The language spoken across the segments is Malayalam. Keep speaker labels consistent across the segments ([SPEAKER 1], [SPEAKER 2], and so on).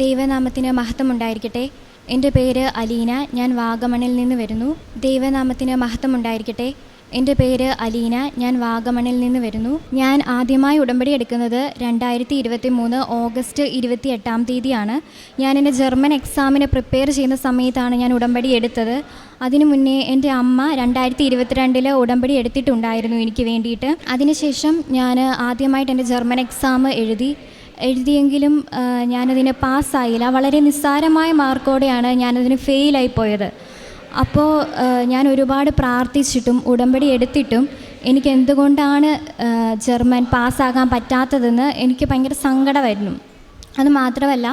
[SPEAKER 1] ദൈവനാമത്തിന് മഹത്വം ഉണ്ടായിരിക്കട്ടെ എന്റെ പേര് അലീന. ഞാൻ വാഗമണിൽ നിന്ന് വരുന്നു. ദൈവനാമത്തിന് മഹത്വം ഉണ്ടായിരിക്കട്ടെ എന്റെ പേര് അലീന. ഞാൻ വാഗമണിൽ നിന്ന് വരുന്നു. ഞാൻ ആദ്യമായി ഉടമ്പടി എടുക്കുന്നത് രണ്ടായിരത്തി ഇരുപത്തി മൂന്ന് ഓഗസ്റ്റ് ഇരുപത്തി എട്ടാം തീയതിയാണ്. ഞാൻ എന്റെ ജർമ്മൻ എക്സാമിന് പ്രിപ്പയർ ചെയ്യുന്ന സമയത്താണ് ഞാൻ ഉടമ്പടി എടുത്തത്. അതിനു മുന്നേ എന്റെ അമ്മ രണ്ടായിരത്തി ഇരുപത്തിരണ്ടിൽ ഉടമ്പടി എടുത്തിട്ടുണ്ടായിരുന്നു എനിക്ക് വേണ്ടിയിട്ട്. അതിനുശേഷം ഞാൻ ആദ്യമായിട്ട് എന്റെ ജർമ്മൻ എക്സാം എഴുതി. എഴുതിയെങ്കിലും ഞാനതിനെ പാസ്സായില്ല. വളരെ നിസ്സാരമായ മാർക്കോടെയാണ് ഞാനതിന് ഫെയിലായി പോയത്. അപ്പോൾ ഞാൻ ഒരുപാട് പ്രാർത്ഥിച്ചിട്ടും ഉടമ്പടി എടുത്തിട്ടും എനിക്ക് എന്തുകൊണ്ടാണ് ജർമ്മൻ പാസ്സാകാൻ പറ്റാത്തതെന്ന് എനിക്ക് ഭയങ്കര സങ്കടമായിരുന്നു. അത് മാത്രമല്ല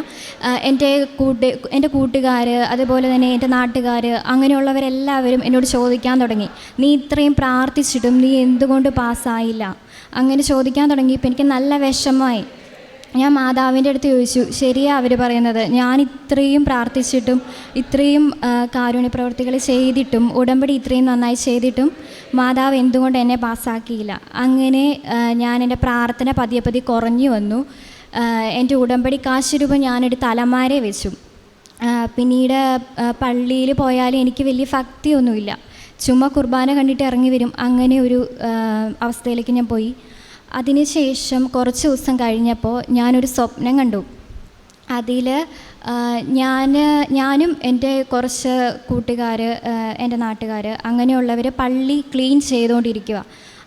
[SPEAKER 1] എന്റെ കൂട്ട് എന്റെ കൂട്ടുകാർ അതുപോലെ തന്നെ എന്റെ നാട്ടുകാർ അങ്ങനെയുള്ളവരെല്ലാവരും എന്നോട് ചോദിക്കാൻ തുടങ്ങി. നീ ഇത്രയും പ്രാർത്ഥിച്ചിട്ടും നീ എന്തുകൊണ്ട് പാസ്സായില്ല? അങ്ങനെ ചോദിക്കാൻ തുടങ്ങിയപ്പോൾ എനിക്ക് നല്ല വിഷമമായി. ഞാൻ മാതാവിന്റെ അടുത്ത് ചോദിച്ചു ശരിയാ? അവർ പറയുന്നത് ഞാൻ ഇത്രയും പ്രാർത്ഥിച്ചിട്ടും ഇത്രയും കാരുണ്യ പ്രവർത്തികൾ ചെയ്തിട്ടും ഉടമ്പടി ഇത്രയും നന്നായി ചെയ്തിട്ടും മാതാവ് എന്തുകൊണ്ട് എന്നെ പാസ്സാക്കിയില്ല? അങ്ങനെ ഞാൻ എന്റെ പ്രാർത്ഥന പതിയെ പതിയെ കുറഞ്ഞു വന്നു. എന്റെ ഉടമ്പടി കാശ് രൂപ ഞാനെടുത്ത് അലമാരെ വെച്ചു പിന്നീട് പള്ളിയിൽ പോയാലും എനിക്ക് വലിയ ഭക്തിയൊന്നുമില്ല. ചുമ്മാ കുർബാന കണ്ടിട്ട് ഇറങ്ങി വരും. അങ്ങനെ ഒരു അവസ്ഥയിലേക്ക് ഞാൻ പോയി. അതിനുശേഷം കുറച്ച് ദിവസം കഴിഞ്ഞപ്പോൾ ഞാനൊരു സ്വപ്നം കണ്ടു. അതിൽ ഞാൻ ഞാനും എന്റെ കുറച്ച് കൂട്ടുകാർ എന്റെ നാട്ടുകാർ അങ്ങനെയുള്ളവർ പള്ളി ക്ലീൻ ചെയ്തുകൊണ്ടിരിക്കുക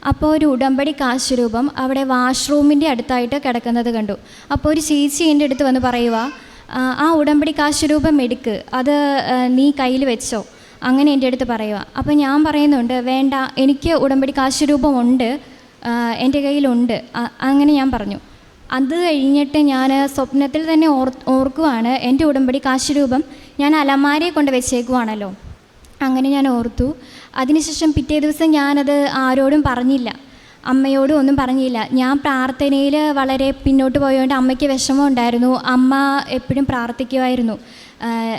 [SPEAKER 1] അപ്പോൾ ഒരു ഉടമ്പടി കാശ് രൂപം അവിടെ വാഷ്റൂമിന്റെ അടുത്തായിട്ട് കിടക്കുന്നത് കണ്ടു. അപ്പോൾ ഒരു ചേച്ചി എന്റെ അടുത്ത് വന്ന് പറയുക "ആ, ഉടമ്പടി കാശ് രൂപം എടുക്ക് അത് നീ കയ്യിൽ വെച്ചോ. അങ്ങനെ എന്റെ അടുത്ത് പറയുക അപ്പോൾ ഞാൻ പറയുന്നുണ്ട് വേണ്ട എനിക്ക് ഉടമ്പടി കാശ് ആ, എന്റെ കയ്യിലുണ്ട്. അങ്ങനെ ഞാൻ പറഞ്ഞു. അത് കഴിഞ്ഞിട്ട് ഞാൻ സ്വപ്നത്തിൽ തന്നെ ഓർ ഓർക്കുവാണ് എന്റെ ഉടമ്പടി കാശ് രൂപം ഞാൻ അലമാരയെ കൊണ്ട് വെച്ചേക്കുവാണല്ലോ. അങ്ങനെ ഞാൻ ഓർത്തു. അതിനുശേഷം പിറ്റേ ദിവസം ഞാനത് ആരോടും പറഞ്ഞില്ല. അമ്മയോടും ഒന്നും പറഞ്ഞില്ല. ഞാൻ പ്രാർത്ഥനയിൽ വളരെ പിന്നോട്ട് പോയതുകൊണ്ട് അമ്മയ്ക്ക് വിഷമം ഉണ്ടായിരുന്നു. അമ്മ എപ്പോഴും പ്രാർത്ഥിക്കുമായിരുന്നു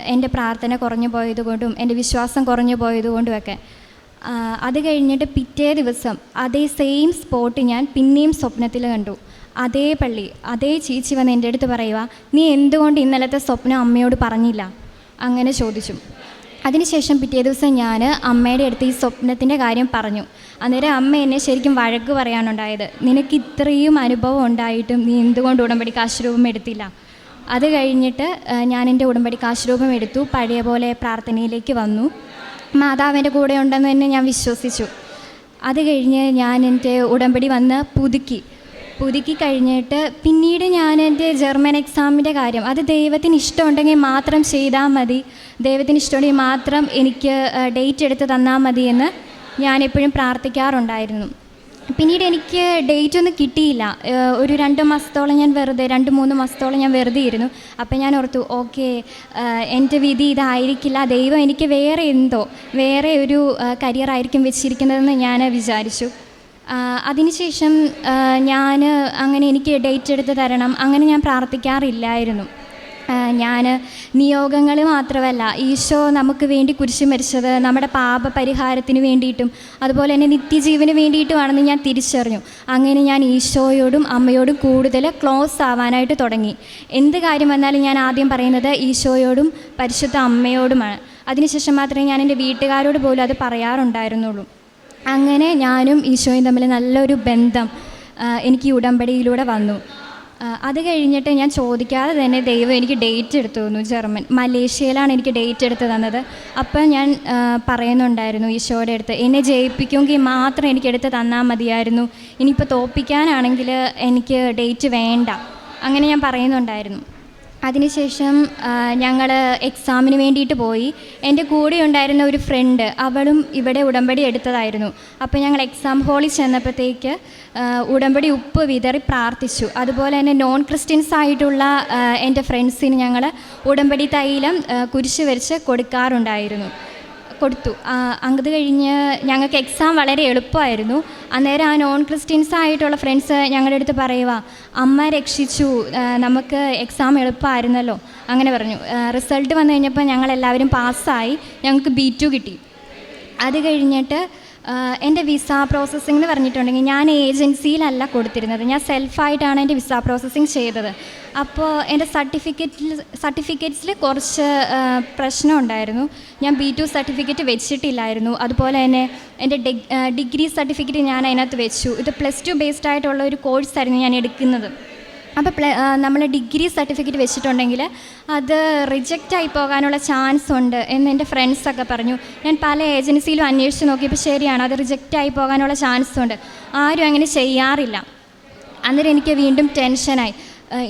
[SPEAKER 1] എന്റെ പ്രാർത്ഥന കുറഞ്ഞു പോയതുകൊണ്ടും എന്റെ വിശ്വാസം കുറഞ്ഞു പോയതുകൊണ്ടുമൊക്കെ. അത് കഴിഞ്ഞിട്ട് പിറ്റേ ദിവസം അതേ സെയിം സ്പോട്ട് ഞാൻ പിന്നെയും സ്വപ്നത്തിൽ കണ്ടു. അതേ പള്ളി അതേ ചേച്ചി വന്ന് എന്റെ അടുത്ത് പറയുക നീ എന്തുകൊണ്ട് ഇന്നലത്തെ സ്വപ്നം അമ്മയോട് പറഞ്ഞില്ല? അങ്ങനെ ചോദിച്ചു. അതിനുശേഷം പിറ്റേ ദിവസം ഞാൻ അമ്മയുടെ അടുത്ത് ഈ സ്വപ്നത്തിന്റെ കാര്യം പറഞ്ഞു. അന്നേരം അമ്മ എന്നെ ശരിക്കും വഴക്ക് പറയാനുണ്ടായത് നിനക്ക് ഇത്രയും അനുഭവം ഉണ്ടായിട്ടും നീ എന്തുകൊണ്ട് ഉടമ്പടി കാശുരൂപം എടുത്തില്ല? അത് കഴിഞ്ഞിട്ട് ഞാൻ എന്റെ ഉടമ്പടി കാശുരൂപം എടുത്തു പഴയ പോലെ പ്രാർത്ഥനയിലേക്ക് വന്നു. മാതാവിന്റെ കൂടെ ഉണ്ടെന്ന് തന്നെ ഞാൻ വിശ്വസിച്ചു. അത് കഴിഞ്ഞ് ഞാൻ എന്റെ ഉടമ്പടി വന്ന് പുതുക്കി. പുതുക്കി കഴിഞ്ഞിട്ട് പിന്നീട് ഞാൻ എന്റെ ജർമ്മൻ എക്സാമിന്റെ കാര്യം അത് ദൈവത്തിന് ഇഷ്ടമുണ്ടെങ്കിൽ മാത്രം ചെയ്താൽ മതി. ദൈവത്തിന് ഇഷ്ടമുണ്ടെങ്കിൽ മാത്രം എനിക്ക് ഡേറ്റ് എടുത്ത് തന്നാൽ മതി എന്ന് ഞാൻ എപ്പോഴും പ്രാർത്ഥിക്കാറുണ്ടായിരുന്നു. പിന്നീട് എനിക്ക് ഡേറ്റ് ഒന്നും കിട്ടിയില്ല. ഒരു രണ്ട് മാസത്തോളം ഞാൻ വെറുതെ രണ്ട് മൂന്ന് മാസത്തോളം ഞാൻ വെറുതെ ഇരുന്നു. അപ്പം ഞാൻ ഓർത്തു ഓക്കെ എന്റെ വിധി ഇതായിരിക്കില്ല. ദൈവം എനിക്ക് വേറെ എന്തോ വേറെ ഒരു കരിയർ ആയിരിക്കും വെച്ചിരിക്കുന്നതെന്ന് ഞാൻ വിചാരിച്ചു. അതിനുശേഷം ഞാൻ അങ്ങനെ എനിക്ക് ഡേറ്റ് എടുത്ത് തരണം. അങ്ങനെ ഞാൻ പ്രാർത്ഥിക്കാറില്ലായിരുന്നു. ഞാൻ നിയോഗങ്ങൾ മാത്രമല്ല ഈശോ നമുക്ക് വേണ്ടി കുരിശു മരിച്ചത് നമ്മുടെ പാപ പരിഹാരത്തിന് വേണ്ടിയിട്ടും അതുപോലെ തന്നെ നിത്യജീവന് വേണ്ടിയിട്ടുമാണെന്ന് ഞാൻ തിരിച്ചറിഞ്ഞു. അങ്ങനെ ഞാൻ ഈശോയോടും അമ്മയോടും കൂടുതൽ ക്ലോസ് ആവാനായിട്ട് തുടങ്ങി. എന്ത് കാര്യം വന്നാലും ഞാൻ ആദ്യം പറയുന്നത് ഈശോയോടും പരിശുദ്ധ അമ്മയോടുമാണ്. അതിനുശേഷം മാത്രമേ ഞാൻ എന്റെ വീട്ടുകാരോട് പോലും അത് പറയാറുണ്ടായിരുന്നുള്ളൂ. അങ്ങനെ ഞാനും ഈശോയും തമ്മിൽ നല്ലൊരു ബന്ധം എനിക്ക് ഉടമ്പടിയിലൂടെ വന്നു. അത് കഴിഞ്ഞിട്ട് ഞാൻ ചോദിക്കാതെ തന്നെ ദൈവം എനിക്ക് ഡേറ്റ് എടുത്തു തന്നു ജർമ്മൻ. മലേഷ്യയിലാണ് എനിക്ക് ഡേറ്റ് എടുത്ത് തന്നത്. അപ്പം ഞാൻ പറയുന്നുണ്ടായിരുന്നു ഈശോയുടെ അടുത്ത് എന്നെ ജയിപ്പിക്കുമെങ്കിൽ മാത്രം എനിക്ക് എടുത്ത് തന്നാൽ മതിയായിരുന്നു. ഇനിയിപ്പോൾ തോപ്പിക്കാനാണെങ്കിൽ എനിക്ക് ഡേറ്റ് വേണ്ട. അങ്ങനെ ഞാൻ പറയുന്നുണ്ടായിരുന്നു. അതിനുശേഷം ഞങ്ങൾ എക്സാമിന് വേണ്ടിയിട്ട് പോയി. എന്റെ കൂടെ ഉണ്ടായിരുന്ന ഒരു ഫ്രണ്ട് അവളും ഇവിടെ ഉടമ്പടി എടുത്തതായിരുന്നു. അപ്പോൾ ഞങ്ങൾ എക്സാം ഹോളിൽ ചെന്നപ്പോഴത്തേക്ക് ഉടമ്പടി ഉപ്പ് വിതറി പ്രാർത്ഥിച്ചു. അതുപോലെ തന്നെ നോൺ ക്രിസ്ത്യൻസ് ആയിട്ടുള്ള എന്റെ ഫ്രണ്ട്സിന് ഞങ്ങൾ ഉടമ്പടി തൈലം കുരിശ് വരച്ച് കൊടുക്കാറുണ്ടായിരുന്നു. കൊടുത്തു. അങ്ങത് കഴിഞ്ഞ് ഞങ്ങൾക്ക് എക്സാം വളരെ എളുപ്പമായിരുന്നു. അന്നേരം ആ നോൺ ക്രിസ്ത്യൻസ് ആയിട്ടുള്ള ഫ്രണ്ട്സ് ഞങ്ങളുടെ അടുത്ത് പറയുക അമ്മ രക്ഷിച്ചു നമുക്ക് എക്സാം എളുപ്പമായിരുന്നല്ലോ. അങ്ങനെ പറഞ്ഞു. റിസൾട്ട് വന്നു കഴിഞ്ഞപ്പോൾ ഞങ്ങളെല്ലാവരും പാസ്സായി ഞങ്ങൾക്ക് ബി ടു കിട്ടി. അത് കഴിഞ്ഞിട്ട് എന്റെ വിസ പ്രോസസ്സിംഗ് എന്ന് പറഞ്ഞിട്ടുണ്ടെങ്കിൽ ഞാൻ ഏജൻസിയിലല്ല കൊടുത്തിരുന്നത്. ഞാൻ സെൽഫായിട്ടാണ് എന്റെ വിസ പ്രോസസ്സിംഗ് ചെയ്തത്. അപ്പോൾ എന്റെ സർട്ടിഫിക്കറ്റിൽ സർട്ടിഫിക്കറ്റ്സിൽ കുറച്ച് പ്രശ്നം ഉണ്ടായിരുന്നു. ഞാൻ ബി ടു സർട്ടിഫിക്കറ്റ് വെച്ചിട്ടില്ലായിരുന്നു. അതുപോലെ തന്നെ എന്റെ ഡിഗ്രി സർട്ടിഫിക്കറ്റ് ഞാൻ അതിനകത്ത് വെച്ചു. ഇത് പ്ലസ് ടു ബേസ്ഡ് ആയിട്ടുള്ള ഒരു കോഴ്സായിരുന്നു ഞാൻ എടുക്കുന്നത്. അപ്പോൾ നമ്മൾ ഡിഗ്രി സർട്ടിഫിക്കറ്റ് വെച്ചിട്ടുണ്ടെങ്കിൽ അത് റിജക്റ്റ് ആയി പോകാനുള്ള ചാൻസ് ഉണ്ട് എന്ന് എന്റെ ഫ്രണ്ട്സൊക്കെ പറഞ്ഞു. ഞാൻ പല ഏജൻസിയിലും അന്വേഷിച്ച് നോക്കിയപ്പോൾ ശരിയാണ് അത് റിജക്റ്റ് ആയി പോകാനുള്ള ചാൻസ് ഉണ്ട്. ആരും അങ്ങനെ ചെയ്യാറില്ല. അന്നേരം എനിക്ക് വീണ്ടും ടെൻഷനായി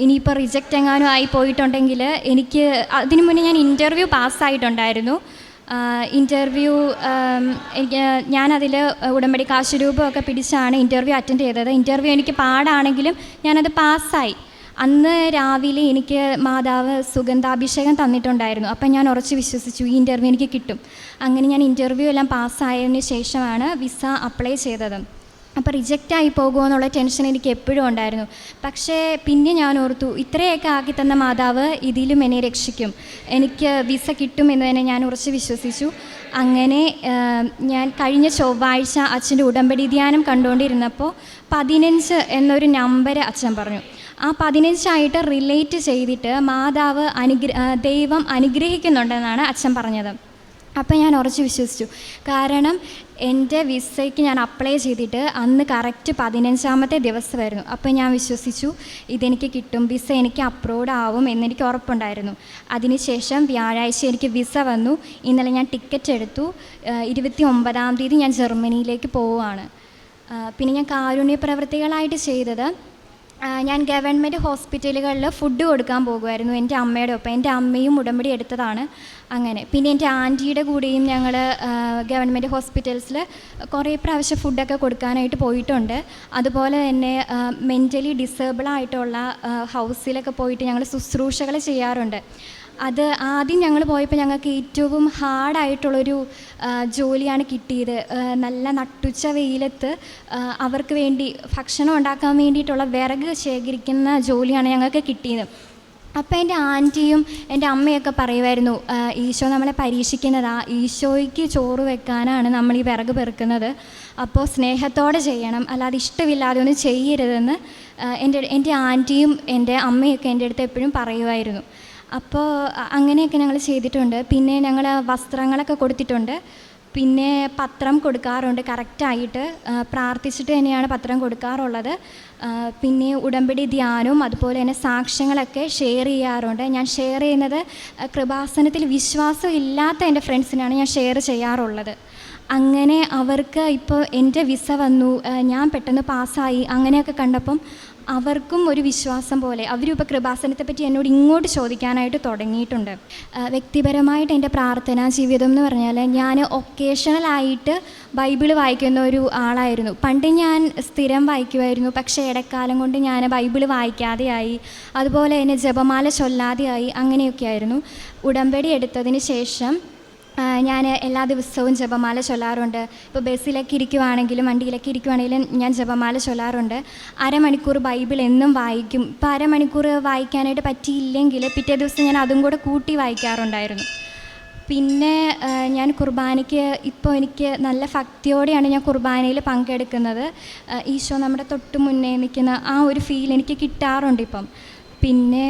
[SPEAKER 1] ഇനിയിപ്പോൾ റിജക്റ്റ് എങ്ങാനും ആയി പോയിട്ടുണ്ടെങ്കിൽ എനിക്ക് അതിനു മുന്നേ ഞാൻ ഇന്റർവ്യൂ പാസ്സായിട്ടുണ്ടായിരുന്നു ഇന്റർവ്യൂ ഞാനതിൽ ഉടമ്പടി കാശ് രൂപമൊക്കെ പിടിച്ചാണ് ഇന്റർവ്യൂ അറ്റൻഡ് ചെയ്തത്. ഇന്റർവ്യൂ എനിക്ക് പാടാണെങ്കിലും ഞാനത് പാസ്സായി. അന്ന് രാവിലെ എനിക്ക് മാതാവ് സുഗന്ധാഭിഷേകം തന്നിട്ടുണ്ടായിരുന്നു. അപ്പം ഞാൻ ഉറച്ച് വിശ്വസിച്ചു ഈ ഇന്റർവ്യൂ എനിക്ക് കിട്ടും. അങ്ങനെ ഞാൻ ഇന്റർവ്യൂ എല്ലാം പാസ്സായതിന് ശേഷമാണ് വിസ അപ്ലൈ ചെയ്തത്. അപ്പോൾ റിജക്റ്റ് ആയി പോകുമോ എന്നുള്ള ടെൻഷൻ എനിക്ക് എപ്പോഴും ഉണ്ടായിരുന്നു. പക്ഷേ പിന്നെ ഞാൻ ഓർത്തു ഇത്രയൊക്കെ ആക്കി തന്ന മാതാവ് ഇതിലും എന്നെ രക്ഷിക്കും. എനിക്ക് വിസ കിട്ടും എന്ന് തന്നെ ഞാൻ ഉറച്ച് വിശ്വസിച്ചു. അങ്ങനെ ഞാൻ കഴിഞ്ഞ ചൊവ്വാഴ്ച അച്ഛന്റെ ഉടമ്പടി ധ്യാനം കണ്ടുകൊണ്ടിരുന്നപ്പോൾ പതിനഞ്ച് എന്നൊരു നമ്പർ അച്ഛൻ പറഞ്ഞു. ആ പതിനഞ്ചായിട്ട് റിലേറ്റ് ചെയ്തിട്ട് മാതാവ് അനുഗ്ര ദൈവം അനുഗ്രഹിക്കുന്നുണ്ടെന്നാണ് അച്ഛൻ പറഞ്ഞത്. അപ്പം ഞാൻ ഉറച്ച് വിശ്വസിച്ചു. കാരണം എന്റെ വിസയ്ക്ക് ഞാൻ അപ്ലൈ ചെയ്തിട്ട് അന്ന് കറക്റ്റ് പതിനഞ്ചാമത്തെ ദിവസമായിരുന്നു. അപ്പം ഞാൻ വിശ്വസിച്ചു ഇതെനിക്ക് കിട്ടും വിസ എനിക്ക് അപ്രൂവ്ഡ് ആവും എന്നെനിക്ക് ഉറപ്പുണ്ടായിരുന്നു. അതിനുശേഷം വ്യാഴാഴ്ച എനിക്ക് വിസ വന്നു. ഇന്നലെ ഞാൻ ടിക്കറ്റ് എടുത്തു. ഇരുപത്തി ഒമ്പതാം തീയതി ഞാൻ ജർമ്മനിയിലേക്ക് പോവുകയാണ്. പിന്നെ ഞാൻ കാരുണ്യ പ്രവൃത്തികളായിട്ട് ചെയ്തത് ഞാൻ ഗവൺമെന്റ് ഹോസ്പിറ്റലുകളിൽ ഫുഡ് കൊടുക്കാൻ പോകുമായിരുന്നു എന്റെ അമ്മയുടെ ഒപ്പം. എന്റെ അമ്മയും ഉടമ്പടി എടുത്തതാണ് അങ്ങനെ. പിന്നെ എന്റെ ആന്റിയുടെ കൂടെയും ഞങ്ങൾ ഗവൺമെന്റ് ഹോസ്പിറ്റൽസിൽ കുറേ പ്രാവശ്യം ഫുഡൊക്കെ കൊടുക്കാനായിട്ട് പോയിട്ടുണ്ട്. അതുപോലെ തന്നെ മെന്റലി ഡിസേബിൾ ആയിട്ടുള്ള ഹൗസിലൊക്കെ പോയിട്ട് ഞങ്ങൾ ശുശ്രൂഷകൾ ചെയ്യാറുണ്ട്. അത് ആദ്യം ഞങ്ങൾ പോയപ്പോൾ ഞങ്ങൾക്ക് ഏറ്റവും ഹാർഡായിട്ടുള്ളൊരു ജോലിയാണ് കിട്ടിയത്. നല്ല നട്ടുച്ച വെയിലത്ത് അവർക്ക് വേണ്ടി ഭക്ഷണം ഉണ്ടാക്കാൻ വേണ്ടിയിട്ടുള്ള വിറക് ശേഖരിക്കുന്ന ജോലിയാണ് ഞങ്ങൾക്ക് കിട്ടിയത്. അപ്പോൾ എന്റെ ആന്റിയും എന്റെ അമ്മയൊക്കെ പറയുമായിരുന്നു "ആ, ഈശോ നമ്മളെ പരീക്ഷിക്കുന്നതാ ഈശോയ്ക്ക് ചോറ് വെക്കാനാണ് നമ്മൾ ഈ വിറക് പെറുക്കുന്നത്. അപ്പോൾ സ്നേഹത്തോടെ ചെയ്യണം അല്ലാതെ ഇഷ്ടമില്ലാതെ ഒന്നും ചെയ്യരുതെന്ന് എന്റെ എന്റെ ആന്റിയും എന്റെ അമ്മയൊക്കെ എന്റെ അടുത്ത് എപ്പോഴും പറയുമായിരുന്നു. അപ്പോൾ അങ്ങനെയൊക്കെ ഞങ്ങൾ ചെയ്തിട്ടുണ്ട്. പിന്നെ ഞങ്ങൾ വസ്ത്രങ്ങളൊക്കെ കൊടുത്തിട്ടുണ്ട്. പിന്നെ പത്രം കൊടുക്കാറുണ്ട് കറക്റ്റായിട്ട് പ്രാർത്ഥിച്ചിട്ട് തന്നെയാണ് പത്രം കൊടുക്കാറുള്ളത്. പിന്നെ ഉടമ്പടി ധ്യാനവും അതുപോലെ തന്നെ സാക്ഷ്യങ്ങളൊക്കെ ഷെയർ ചെയ്യാറുണ്ട്. ഞാൻ ഷെയർ ചെയ്യുന്നത് കൃപാസനത്തിൽ വിശ്വാസം ഇല്ലാത്ത എന്റെ ഫ്രണ്ട്സിനാണ് ഞാൻ ഷെയർ ചെയ്യാറുള്ളത്. അങ്ങനെ അവർക്ക് ഇപ്പോൾ എന്റെ വിസ വന്നു ഞാൻ പെട്ടെന്ന് പാസ്സായി. അങ്ങനെയൊക്കെ കണ്ടപ്പം അവർക്കും ഒരു വിശ്വാസം പോലെ അവരും ഇപ്പോൾ കൃപാസനത്തെ പറ്റി എന്നോട് ഇങ്ങോട്ട് ചോദിക്കാനായിട്ട് തുടങ്ങിയിട്ടുണ്ട്. വ്യക്തിപരമായിട്ട് എന്റെ പ്രാർത്ഥനാ ജീവിതം എന്ന് പറഞ്ഞാൽ ഞാൻ ഒക്കേഷണലായിട്ട് ബൈബിൾ വായിക്കുന്ന ഒരു ആളായിരുന്നു. പണ്ട് ഞാൻ സ്ഥിരം വായിക്കുമായിരുന്നു പക്ഷേ ഇടക്കാലം കൊണ്ട് ഞാൻ ബൈബിൾ വായിക്കാതെയായി അതുപോലെ തന്നെ ജപമാല ചൊല്ലാതെയായി അങ്ങനെയൊക്കെ ആയിരുന്നു ഉടമ്പടി എടുത്തതിന് ശേഷം ഞാൻ എല്ലാ ദിവസവും ജപമാല ചൊല്ലാറുണ്ട്. ഇപ്പോൾ ബസ്സിലൊക്കെ ഇരിക്കുവാണെങ്കിലും വണ്ടിയിലൊക്കെ ഇരിക്കുവാണെങ്കിലും ഞാൻ ജപമാല ചൊല്ലാറുണ്ട്. അരമണിക്കൂർ ബൈബിൾ എന്നും വായിക്കും. ഇപ്പോൾ അരമണിക്കൂർ വായിക്കാനായിട്ട് പറ്റിയില്ലെങ്കിൽ പിറ്റേ ദിവസം ഞാൻ അതും കൂടെ കൂട്ടി വായിക്കാറുണ്ടായിരുന്നു. പിന്നെ ഞാൻ കുർബാനയ്ക്ക് ഇപ്പോൾ എനിക്ക് നല്ല ഭക്തിയോടെയാണ് ഞാൻ കുർബാനയിൽ പങ്കെടുക്കുന്നത്. ഈശോ നമ്മുടെ തൊട്ട് മുന്നേ നിൽക്കുന്ന ആ ഒരു ഫീൽ എനിക്ക് കിട്ടാറുണ്ട് ഇപ്പം. പിന്നെ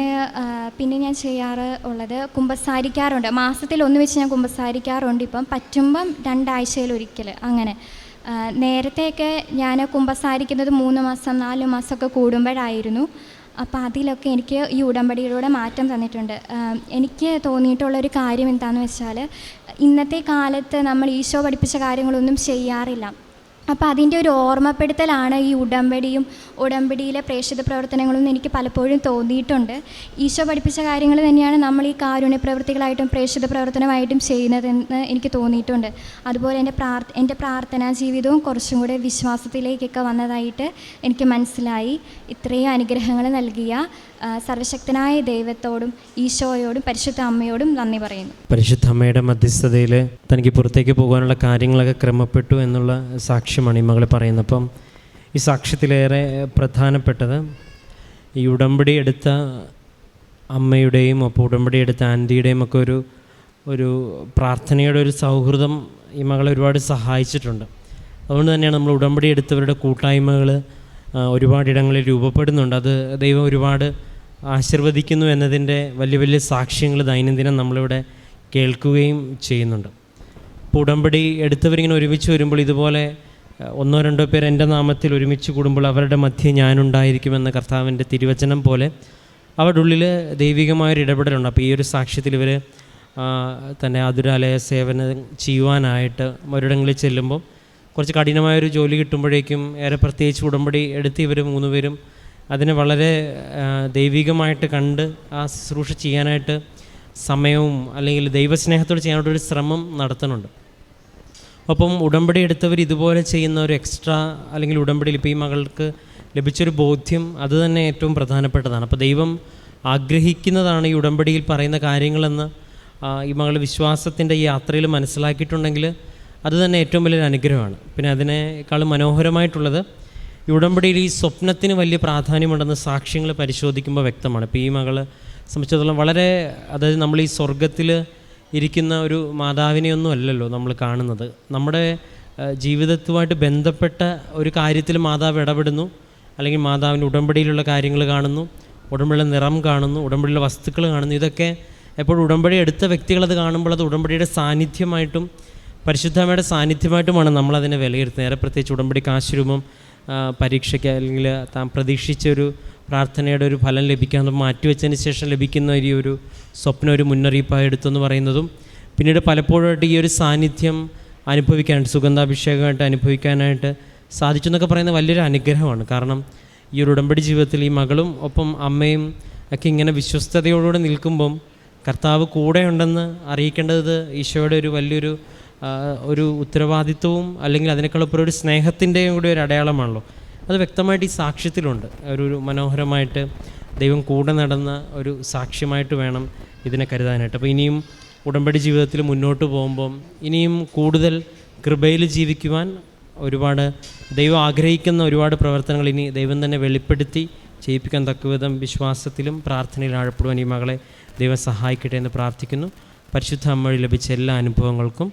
[SPEAKER 1] പിന്നെ ഞാൻ ചെയ്യാറ് ഉള്ളത് കുമ്പസാരിക്കാറുണ്ട്. മാസത്തിൽ ഒന്ന് വെച്ച് ഞാൻ കുമ്പസാരിക്കാറുണ്ട് ഇപ്പം. പറ്റുമ്പം രണ്ടാഴ്ചയിൽ ഒരിക്കൽ അങ്ങനെ. നേരത്തെയൊക്കെ ഞാൻ കുമ്പസാരിക്കുന്നത് മൂന്ന് മാസം നാല് മാസമൊക്കെ കൂടുമ്പോഴായിരുന്നു. അപ്പോൾ അതിലൊക്കെ എനിക്ക് ഈ ഉടമ്പടിയിലൂടെ മാറ്റം തന്നിട്ടുണ്ട്. എനിക്ക് തോന്നിയിട്ടുള്ളൊരു കാര്യം എന്താണെന്ന് വെച്ചാൽ ഇന്നത്തെ കാലത്ത് നമ്മൾ ഈശോ പഠിപ്പിച്ച കാര്യങ്ങളൊന്നും ചെയ്യാറില്ല. അപ്പോൾ അതിന്റെ ഒരു ഓർമ്മപ്പെടുത്തലാണ് ഈ ഉടമ്പടിയും ഉടമ്പടിയിലെ പ്രേക്ഷിത പ്രവർത്തനങ്ങളും എനിക്ക് പലപ്പോഴും തോന്നിയിട്ടുണ്ട്. ഈശോ പഠിപ്പിച്ച കാര്യങ്ങൾ തന്നെയാണ് നമ്മൾ ഈ കാരുണ്യ പ്രവൃത്തികളായിട്ടും പ്രേക്ഷിത പ്രവർത്തനമായിട്ടും ചെയ്യുന്നതെന്ന് എനിക്ക് തോന്നിയിട്ടുണ്ട്. അതുപോലെ എന്റെ പ്രാർത്ഥ എന്റെ പ്രാർത്ഥനാ ജീവിതവും കുറച്ചും കൂടെ വിശ്വാസത്തിലേക്കൊക്കെ വന്നതായിട്ട് എനിക്ക് മനസ്സിലായി. ഇത്രയും അനുഗ്രഹങ്ങൾ നൽകിയ സർവശക്തനായ ദൈവത്തോടും ഈശോയോടും പരിശുദ്ധ അമ്മയോടും നന്ദി പറയുന്നു.
[SPEAKER 2] പരിശുദ്ധ അമ്മയുടെ മധ്യസ്ഥതയിൽ തനിക്ക് പുറത്തേക്ക് പോകാനുള്ള കാര്യങ്ങളൊക്കെ ക്രമപ്പെട്ടു എന്നുള്ള സാക്ഷ്യമാണ് ഈ മകൾ പറയുന്നത് അപ്പം ഈ സാക്ഷ്യത്തിലേറെ പ്രധാനപ്പെട്ടത്. ഈ ഉടമ്പടി എടുത്ത അമ്മയുടെയും അപ്പോൾ ഉടമ്പടി എടുത്ത ആന്റിയുടെയും ഒക്കെ ഒരു ഒരു പ്രാർത്ഥനയുടെ ഒരു സൗഹൃദം ഈ മകളെ ഒരുപാട് സഹായിച്ചിട്ടുണ്ട്. അതുകൊണ്ട് തന്നെയാണ് നമ്മൾ ഉടമ്പടി എടുത്തവരുടെ കൂട്ടായ്മകൾ ഒരുപാട് ഒരുപാടിടങ്ങളിൽ രൂപപ്പെടുന്നുണ്ട്. അത് ദൈവം ഒരുപാട് ആശീർവദിക്കുന്നു എന്നതിന്റെ വലിയ വലിയ സാക്ഷ്യങ്ങൾ ദൈനംദിനം നമ്മളിവിടെ കേൾക്കുകയും ചെയ്യുന്നുണ്ട്. ഇപ്പോൾ ഉടമ്പടി എടുത്തവരിങ്ങനെ ഒരുമിച്ച് വരുമ്പോൾ ഇതുപോലെ ഒന്നോ രണ്ടോ പേർ എന്റെ നാമത്തിൽ ഒരുമിച്ച് കൂടുമ്പോൾ അവരുടെ മധ്യേ ഞാനുണ്ടായിരിക്കുമെന്ന കർത്താവിന്റെ തിരുവചനം പോലെ അവരുടെ ഉള്ളിൽ ദൈവികമായൊരു ഇടപെടലുണ്ട്. അപ്പോൾ ഈ ഒരു സാക്ഷ്യത്തിൽ ഇവർ തന്നെ അതുരാലയ സേവനം ചെയ്യുവാനായിട്ട് ഒരിടങ്ങളിൽ ചെല്ലുമ്പോൾ കുറച്ച് കഠിനമായൊരു ജോലി കിട്ടുമ്പോഴേക്കും ഏറെ പ്രത്യേകിച്ച് ഉടമ്പടി എടുത്ത് ഇവർ മൂന്നുപേരും അതിനെ വളരെ ദൈവികമായിട്ട് കണ്ട് ആ ശുശ്രൂഷ ചെയ്യാനായിട്ട് സമയവും അല്ലെങ്കിൽ ദൈവസ്നേഹത്തോട് ചെയ്യാനായിട്ട് ഒരു ശ്രമം നടത്തുന്നുണ്ട്. ഒപ്പം ഉടമ്പടി എടുത്തവർ ഇതുപോലെ ചെയ്യുന്ന ഒരു എക്സ്ട്രാ അല്ലെങ്കിൽ ഉടമ്പടിയിൽ ഇപ്പോൾ ഈ മകൾക്ക് ലഭിച്ചൊരു ബോധ്യം അത് തന്നെ ഏറ്റവും പ്രധാനപ്പെട്ടതാണ്. അപ്പോൾ ദൈവം ആഗ്രഹിക്കുന്നതാണ് ഈ ഉടമ്പടിയിൽ പറയുന്ന കാര്യങ്ങളെന്ന് ഈ മകൾ വിശ്വാസത്തിന്റെ ഈ യാത്രയിൽ മനസ്സിലാക്കിയിട്ടുണ്ടെങ്കിൽ അത് തന്നെ ഏറ്റവും വലിയൊരു അനുഗ്രഹമാണ്. പിന്നെ അതിനേക്കാൾ മനോഹരമായിട്ടുള്ളത് ഈ ഉടമ്പടിയിൽ ഈ സ്വപ്നത്തിന് വലിയ പ്രാധാന്യമുണ്ടെന്ന് സാക്ഷ്യങ്ങൾ പരിശോധിക്കുമ്പോൾ വ്യക്തമാണ്. ഇപ്പോൾ ഈ മകളെ സംബന്ധിച്ചിടത്തോളം വളരെ അതായത് നമ്മൾ ഈ സ്വർഗത്തിൽ ഇരിക്കുന്ന ഒരു മാതാവിനെയൊന്നും അല്ലല്ലോ നമ്മൾ കാണുന്നത്. നമ്മുടെ ജീവിതത്തുമായിട്ട് ബന്ധപ്പെട്ട ഒരു കാര്യത്തിൽ മാതാവ് ഇടപെടുന്നു അല്ലെങ്കിൽ മാതാവിന്റെ ഉടമ്പടിയിലുള്ള കാര്യങ്ങൾ കാണുന്നു ഉടമ്പടിയുടെ നിറം കാണുന്നു ഉടമ്പടിയിലെ വസ്തുക്കൾ കാണുന്നു. ഇതൊക്കെ എപ്പോഴും ഉടമ്പടി എടുത്ത വ്യക്തികളത് കാണുമ്പോൾ അത് ഉടമ്പടിയുടെ സാന്നിധ്യമായിട്ടും പരിശുദ്ധമായ സാന്നിധ്യമായിട്ടുമാണ് നമ്മളതിനെ വിലയിരുത്തുന്നത്. നേരെ പ്രത്യേകിച്ച് ഉടമ്പടി കാശുരൂപം പരീക്ഷയ്ക്ക് അല്ലെങ്കിൽ താൻ പ്രതീക്ഷിച്ച ഒരു പ്രാർത്ഥനയുടെ ഒരു ഫലം ലഭിക്കാൻ മാറ്റിവെച്ചതിന് ശേഷം ലഭിക്കുന്ന ഈ ഒരു സ്വപ്നം ഒരു മുന്നറിയിപ്പായി എടുത്തെന്ന് പറയുന്നതും പിന്നീട് പലപ്പോഴായിട്ട് ഈ ഒരു സാന്നിധ്യം അനുഭവിക്കാനായിട്ട് സുഗന്ധാഭിഷേകമായിട്ട് അനുഭവിക്കാനായിട്ട് സാധിച്ചു എന്നൊക്കെ പറയുന്നത് വലിയൊരു അനുഗ്രഹമാണ്. കാരണം ഈ ഒരു ഉടമ്പടി ജീവിതത്തിൽ ഈ മകളും ഒപ്പം അമ്മയും ഒക്കെ ഇങ്ങനെ വിശ്വസ്തയോടുകൂടെ നിൽക്കുമ്പം കർത്താവ് കൂടെയുണ്ടെന്ന് അറിയിക്കേണ്ടത് ഈശോയുടെ ഒരു വലിയൊരു ഒരു ഉത്തരവാദിത്വവും അല്ലെങ്കിൽ അതിനേക്കാളപ്പുറം ഒരു സ്നേഹത്തിന്റെയും കൂടി ഒരു അടയാളമാണല്ലോ. അത് വ്യക്തമായിട്ട് ഈ സാക്ഷ്യത്തിലുണ്ട്. ഒരു മനോഹരമായിട്ട് ദൈവം കൂടെ നടന്ന ഒരു സാക്ഷ്യമായിട്ട് വേണം ഇതിനെ കരുതാനായിട്ട്. അപ്പോൾ ഇനിയും ഉടമ്പടി ജീവിതത്തിൽ മുന്നോട്ട് പോകുമ്പം ഇനിയും കൂടുതൽ കൃപയിൽ ജീവിക്കുവാൻ ഒരുപാട് ദൈവം ആഗ്രഹിക്കുന്ന ഒരുപാട് പ്രവർത്തനങ്ങൾ ഇനി ദൈവം തന്നെ വെളിപ്പെടുത്തി ചെയ്യിപ്പിക്കാൻ തക്കവിധം വിശ്വാസത്തിലും പ്രാർത്ഥനയിൽ ആഴപ്പെടുവാൻ ഈ മകളെ ദൈവം സഹായിക്കട്ടെ എന്ന് പ്രാർത്ഥിക്കുന്നു. പരിശുദ്ധ അമ്മ വഴി ലഭിച്ച എല്ലാ അനുഭവങ്ങൾക്കും